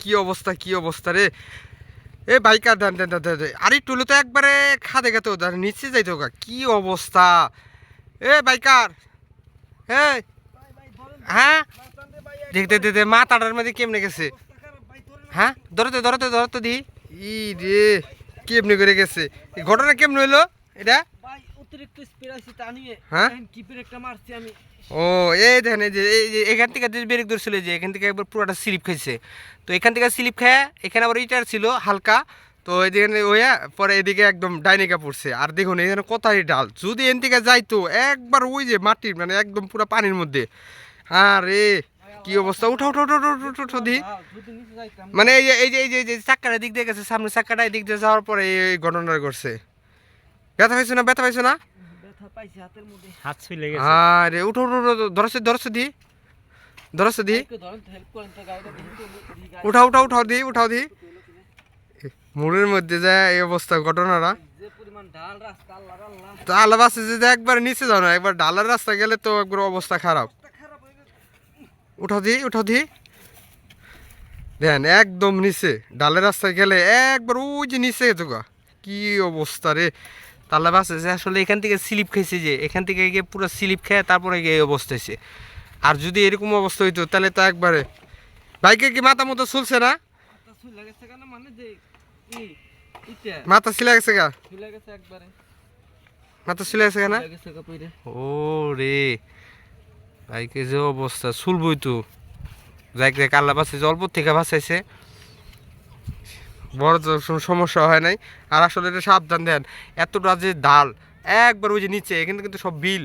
কি অবস্থা কি অবস্থা রে? এ, বাইকার, দেন দেন দেন। আরে, টুলু তো একবারে খাদে গেতো নিচে যাইতো গা। কি অবস্থা? এ, বাইকার! হ্যাঁ? হ্যাঁ দেখতে দেখতে মাথাটার মধ্যে কেমনে গেছে? হ্যাঁ? ধরতে ধরতে ধরতে দি। ই রে, কেমনে করে গেছে? ঘটনা কেমনে হইল? এটা? তা নিয়ে হ্যাঁ? মারছি আমি। ও এই দেখেন এই যে এই যে এখান থেকে যে ব্রেক ধরছিল যে এখান থেকে একবার পুরোটা স্লিপ খাইছে। তো এখান থেকে স্লিপ খায় এখানে আবার ইটার ছিল হালকা। তো এদিকে ওয়া পরে এদিকে একদম ডাইনিকা পড়ছে। আর দেখুন এখানে কোথায় ডাল। যদি এন থেকে যাইতো একবার ওই যে মাটির মানে একদম পুরো পানির মধ্যে। আরে কি অবস্থা? উঠো উঠো উঠো উঠো, উঠো উঠো দি। যাইতাম মানে এই যে এই যে এই যে এই যে চাক্কাটা দিক দিয়ে গেছে সামনে চাক্কাটা এদিক দিয়ে যাওয়ার পরে এই এই ঘটনাটা ঘটছে ব্যথা পাইছো না ব্যথা পাইছো না? ব্যথা পাইছি হাতের মধ্যে। হাত গেছে। আরে উঠো উঠো ধরছে ধরছে দি। ধরছে দি। উঠাও উঠাও উঠাও দি উঠাও দি। মুড়ের মধ্যে যায় এই অবস্থা ঘটনাটা। যে ঢাল রাস্তা যে একবার নিচে যাও না একবার ডালার রাস্তা গেলে তো একবার অবস্থা খারাপ। উঠাও দি উঠাও দি। দেন একদম নিচে। ডালের রাস্তায় গেলে একবার ওই যে নিচে গেছো গা। কি অবস্থা রে। তাল্লা বাসে যে আসলে এখান থেকে স্লিপ খেয়েছে যে এখান থেকে গিয়ে পুরো স্লিপ খেয়ে তারপরে গিয়ে এই অবস্থা হয়েছে আর যদি এরকম অবস্থা হইতো তাহলে তো একবারে বাইকে কি মাথা মতো চলছে না? গেছে কেন? মানে মাথা গেছে গা? একবারে। মাথা ছিলে গেছে না ও রে বাইকে যে অবস্থা চুলবই তো যাই যাই কাল্লা বাঁচাইছে অল্প থেকে বাঁচাইছে। বড় সমস্যা হয় নাই। আর আসলে এটা সাবধান দেন, এতটা যে ডাল, একবার ওই যে নিচে, এখানে কিন্তু সব বিল।